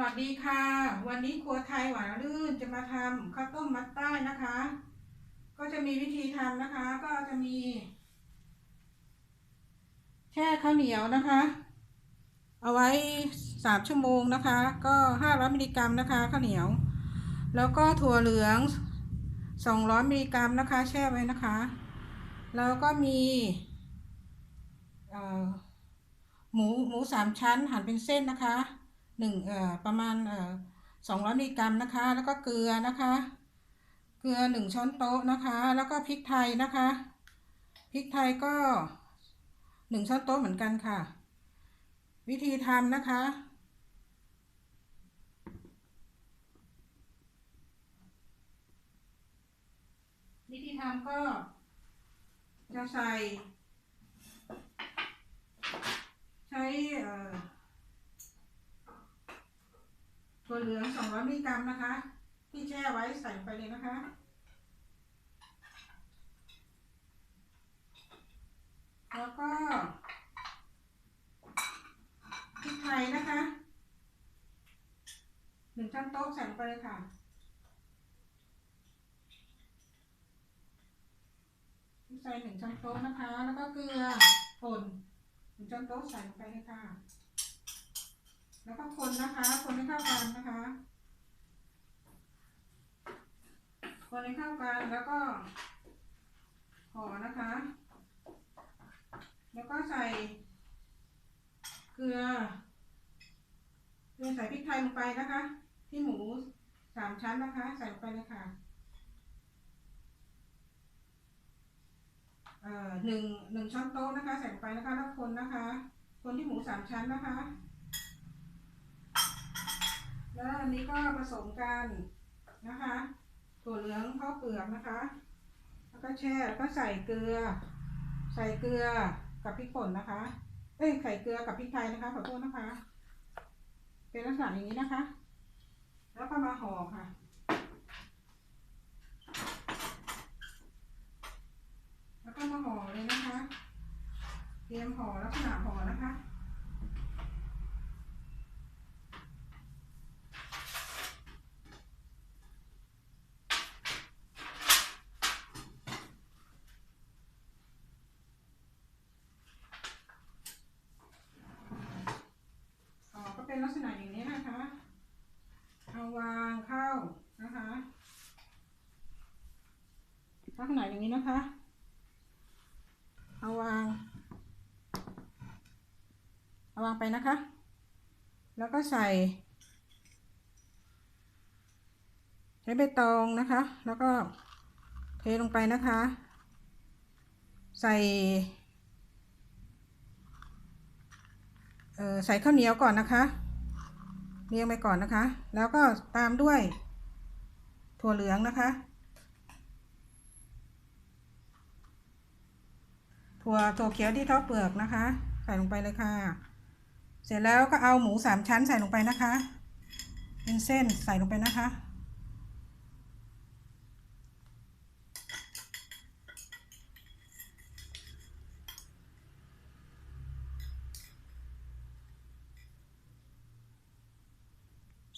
วัสดีค่ะ วันนี้ครัวไทยหวานลื่นจะมาทำข้าวต้มมัดใต้นะคะ ก็จะมีวิธีทำนะคะ ก็จะมี แช่ข้าวเหนียวนะคะ เอาไว้สามชั่วโมงนะคะ ก็ห้าร้อยมิลลิกรัมนะคะข้าวเหนียว แล้วก็ถั่วเหลืองสองร้อยมิลลิกรัมนะคะ แช่ไว้นะคะ แล้วก็มีหมูหมูสามชั้นหั่นเป็นเส้นนะคะ หนึ่งเอ่อประมาณอ่อสองร้อยมิลลิกรัมนะคะ แล้วก็เกลือนะคะ เกลือหนึ่งช้อนโต๊ะนะคะ แล้วก็พริกไทยนะคะ พริกไทยก็หนึ่งช้อนโต๊ะเหมือนกันค่ะ วิธีทำนะคะ วิธีทำก็จะใส่ ใช้เอ่อ ถั่วเหลือง200มิลลิกรัมนะคะ ที่แช่ไว้ใส่ไปเลยนะคะ แล้วก็พริกไทยนะคะหนึ่งช้อนโต๊ะใส่ลงไปเลยค่ะพริกไทยหนึ่งช้อนโต๊ะนะคะ แล้วก็เกลือป่นหนึ่งช้อนโต๊ะใส่ลงไปเลยค่ะ แล้วก็คนนะคะ คนให้เข้ากันนะคะ คนให้เข้ากันแล้วก็ห่อนะคะ แล้วก็ใส่ เกลือเกลือใส่พริกไทยลงไปนะคะ ที่หมูสามชั้นนะคะ ใส่ลงไปเลยค่ะเอ่อหนึ่งหนึ่งช้อนโต๊ะนะคะ ใส่ลงไปนะคะแล้วคนนะคะ คนที่หมูสามชั้นนะคะ แล้วอันนี้ก็ผสมกันนะคะถั่วเหลืองข้าวเปลือกนะคะ แล้วก็แช่แล้วก็ใส่เกลือ ใส่เกลือกับพริกป่นนะคะ เอ้ยใส่เกลือกับพริกไทยนะคะขอโทษนะคะ เป็นลักษณะอย่างนี้นะคะ แล้วก็มาห่อค่ะแล้วก็มาห่อเลยนะคะ เตรียมห่อลักษณะห่อนะคะ อ๋อก็เป็นลักษณะอย่างนี้นะคะ เอาวางเข้านะคะ ลักษณะ อย่างนี้นะคะ เอาวาง เอาวางไปนะคะ แล้วก็ใส่ ใช้ใบตองนะคะ แล้วก็เทลงไปนะคะ ใส่เออใส่ข้าวเหนียวก่อนนะคะเรียงไปก่อนนะคะ แล้วก็ตามด้วยถั่วเหลืองนะคะ ถั่วถั่วเขียวที่ท่าเปลือกนะคะ ใส่ลงไปเลยค่ะ เสร็จแล้วก็เอาหมูสามชั้นใส่ลงไปนะคะ เป็นเส้นใส่ลงไปนะคะ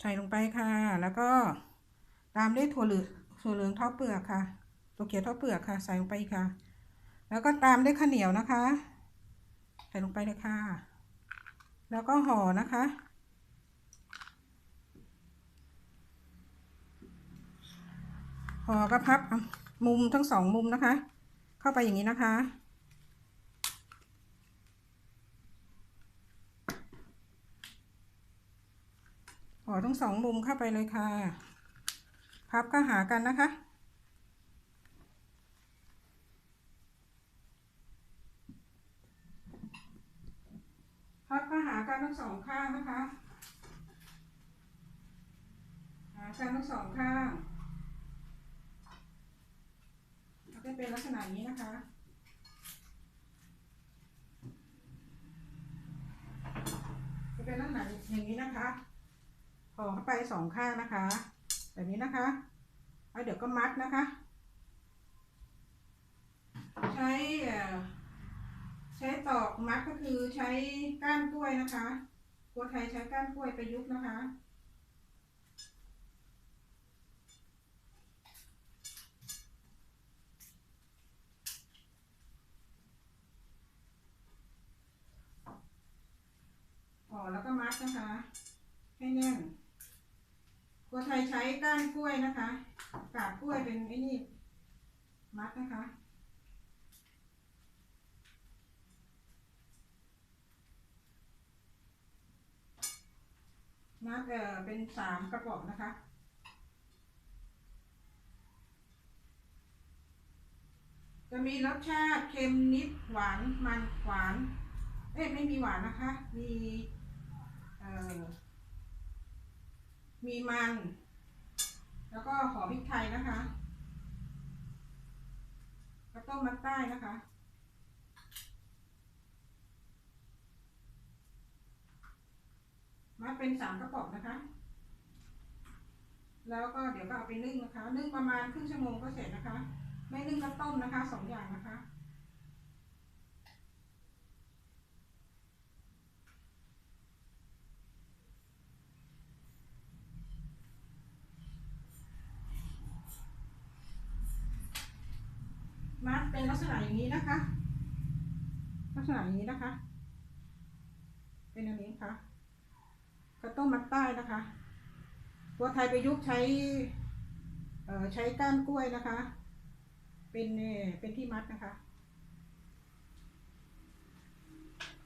ใส่ลงไปค่ะ แล้วก็ตามด้วยถั่วเหลืองถั่วเหลืองทอดเปลือกค่ะถั่วเขียวทอดเปลือกค่ะ ใส่ลงไปค่ะ แล้วก็ตามด้วยข้าวเหนียวนะคะ ใส่ลงไปเลยค่ะ แล้วก็ห่อนะคะ ห่อก็พับมุมทั้งสองมุมนะคะ เข้าไปอย่างนี้นะคะ ห่อทั้งสองมุมเข้าไปเลยค่ะ พับก็หากันนะคะ พับก็หากัน ทั้งสองข้างนะคะหากันทั้งสองข้างแล้วก็เป็นลักษณะนี้นะคะจะเป็นลักษณะอย่างนี้นะคะห่อเข้าไปสองข้างนะคะ แบบนี้นะคะแล้วเดี๋ยวก็มัดนะคะ ใช้ ใช้ตอกมัดก็คือใช้ก้านกล้วยนะคะครัวไทยใช้ก้านกล้วยประยุกต์นะคะ อ๋อแล้วก็มัดนะคะ ให้แน่นครัวไทยใช้ก้านกล้วยนะคะ กาบกล้วยเป็นไอ้นี่ มัดนะคะ มัดเออเป็นสามกระบอกนะคะจะมีรสชาติเค็มนิดหวานมันหวาน เอ้ยไม่มีหวานนะคะ มีเอ่อมีมัน แล้วก็หอมพริกไทยนะคะ แล้วต้มมัดใต้นะคะ มัดเป็นสามกระป๋องนะคะ แล้วก็เดี๋ยวก็เอาไปนึ่งนะคะ นึ่งประมาณครึ่งชั่วโมงก็เสร็จนะคะ ไม่นึ่งก็ต้มนะคะสองอย่างนะคะมัดเป็นลักษณะอย่างนี้นะคะ ลักษณะอย่างนี้นะคะ เป็นอันนี้ค่ะ ข้าวต้มมัดใต้นะคะ ตัวไทยประยุกต์ใช้ใช้ก้านกล้วยนะคะ เป็นเอ่อเป็นที่มัดนะคะ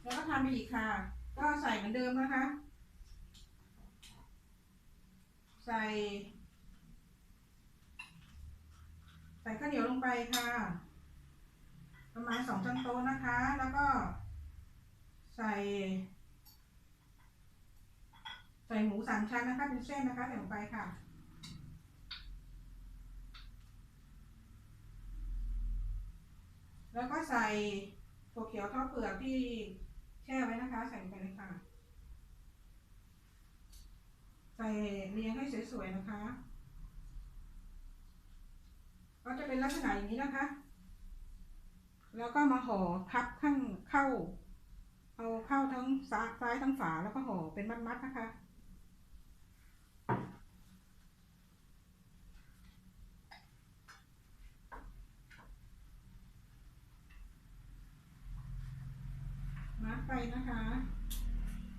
แล้วก็ทำไปอีกค่ะ ก็ใส่เหมือนเดิมนะคะ ใส่ ใส่ข้าวเหนียวลงไปค่ะ ประมาณสองช้อนโต๊ะนะคะ แล้วก็ใส่ ใส่หมูสามชั้นนะคะ เป็นเส้นนะคะใส่ลงไปค่ะ แล้วก็ใส่ถั่วเขียวทอดเปลือกที่แช่ไว้นะคะ ใส่ลงไปเลยค่ะ ใส่เรียงให้สวยๆนะคะ ก็จะเป็นลักษณะอย่างนี้นะคะ แล้วก็มาห่อพับข้างเข้าเอาเข้าทั้งซ้ายซ้ายทั้งฝาแล้วก็ห่อเป็นมัดๆนะคะ มัดไปนะคะ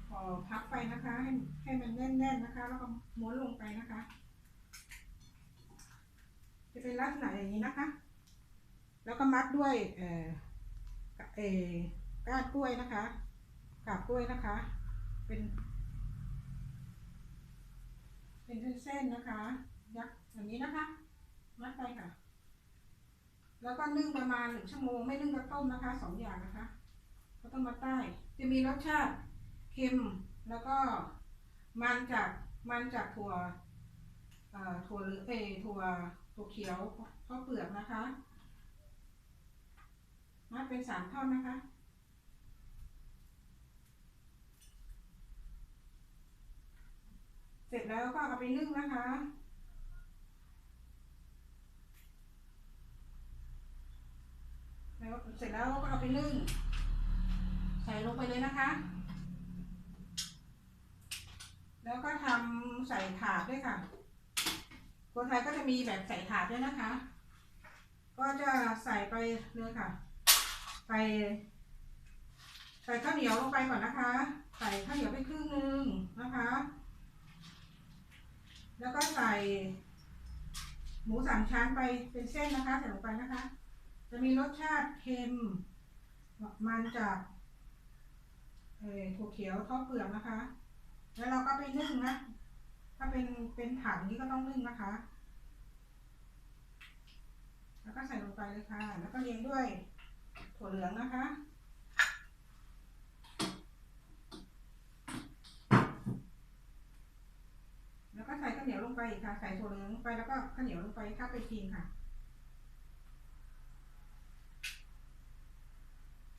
ห่อพับไปนะคะ ให้ให้มั นแน่นนะคะ แล้วก็ม้วนลงไปนะคะ จะเป็นลักษณะอย่างนี้นะคะ แล้วก็มัดด้วยเอ่อเอ่อก้านกล้วยนะคะกาบกล้วยนะคะ เป็น เป็นเส้นๆนะคะ ยักอย่างนี้นะคะ มัดไปค่ะ แล้วก็นึ่งประมาณหนึ่งชั่วโมง ไม่นึ่งก็ต้มนะคะสองอย่างนะคะก็ต้องมาใต้ จะมีรสชาติเค็มแล้วก็ มันจากมันจากถั่วถั่วหลือเอยถั่วถั่วเขียวข้าวเปลือกนะคะมัดเป็นสามท่อนนะคะเสร็จแล้วก็เอาไปนึ่งนะคะแล้วเสร็จแล้วก็เอาไปนึ่งใส่ลงไปเลยนะคะ แล้วก็ทำใส่ถาดด้วยค่ะคนไทยก็จะมีแบบใส่ถาดด้วยนะคะ ก็จะใส่ไปเลยค่ะใส่ใส่ข้าวเหนียวลงไปก่อนนะคะ ใส่ข้าวเหนียวไปครึ่งหนึงนะคะ แล้วก็ใส่หมูสามชั้นไปเป็นเส้นนะคะใส่ลงไปนะคะ จะมีรสชาติเค็มมันจากถั่วเขียวทอดเปลือกนะคะ แล้วเราก็ไปนึ่งนะ ถ้าเป็นเป็นถังนี้ก็ต้องนึ่งนะคะ แล้วก็ใส่ลงไปเลยค่ะ แล้วก็เรียงด้วยถั่วเหลืองนะคะแล้วก็ใส่ข้าวเหนียวลงไปค่ะ ใส่ถั่วเหลืองลงไปแล้วก็ข้าวเหนียวลงไปข้าวไปทีค่ะ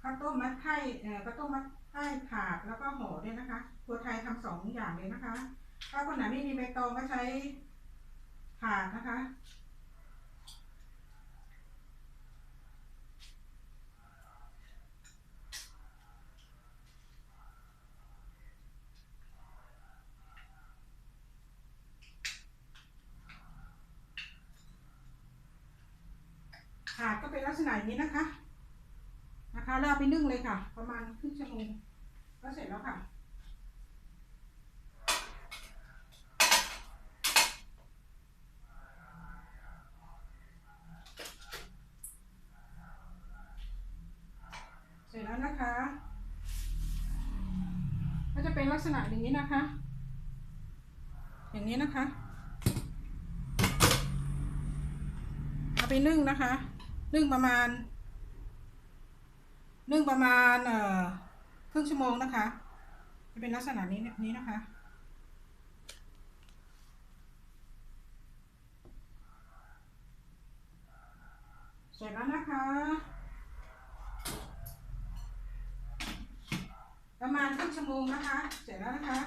ข้าวต้มมัดไข่เอ่อข้าวต้มมัดไข่ถาดแล้วก็ห่อด้วยนะคะครัวไทยทำสองอย่างเลยนะคะ ถ้าคนไหนไม่มีใบตองก็ใช้ถาดนะคะถาดก็เป็นลักษณะอย่างนี้นะคะ นะเอาไปนึ่งเลยค่ะ ประมาณครึ่งชั่วโมงก็เสร็จแล้วค่ะ เสร็จแล้วนะคะ ก็จะเป็นลักษณะอย่างนี้นะคะ อย่างนี้นะคะเอาไปนึ่งนะคะ นึ่งประมาณ นึ่งประมาณเอ่อครึ่งชั่วโมงนะคะจะเป็นลักษณะนี้นี้นะคะ เสร็จแล้วนะคะ ประมาณครึ่งชั่วโมงนะคะ เสร็จแล้วนะคะ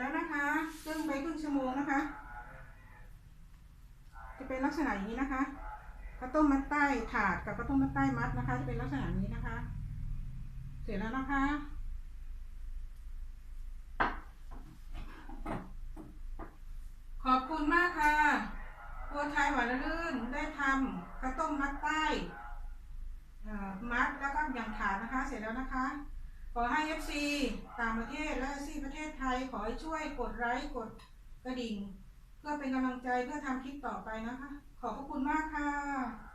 แล้วนะคะซึ่งไปครึ่งชั่วโมงนะคะ จะเป็นลักษณะอย่างนี้นะคะข้าวต้มมัดใต้ถาดกับข้าวต้มมัดใต้มัดนะคะ จะเป็นลักษณะนี้นะคะ เสร็จแล้วนะคะขอบคุณมากค่ะครัวไทยหวานลื่นได้ทำข้าวต้มมัดใต้มัดแล้วก็อย่างถาดนะคะ เสร็จแล้วนะคะ ขอให้ FC ต่างประเทศและ FC ประเทศไทยขอให้ช่วยกดไลค์กดกระดิ่ง เพื่อเป็นกำลังใจเพื่อทำคลิปต่อไปนะคะ ขอบพระคุณมากค่ะ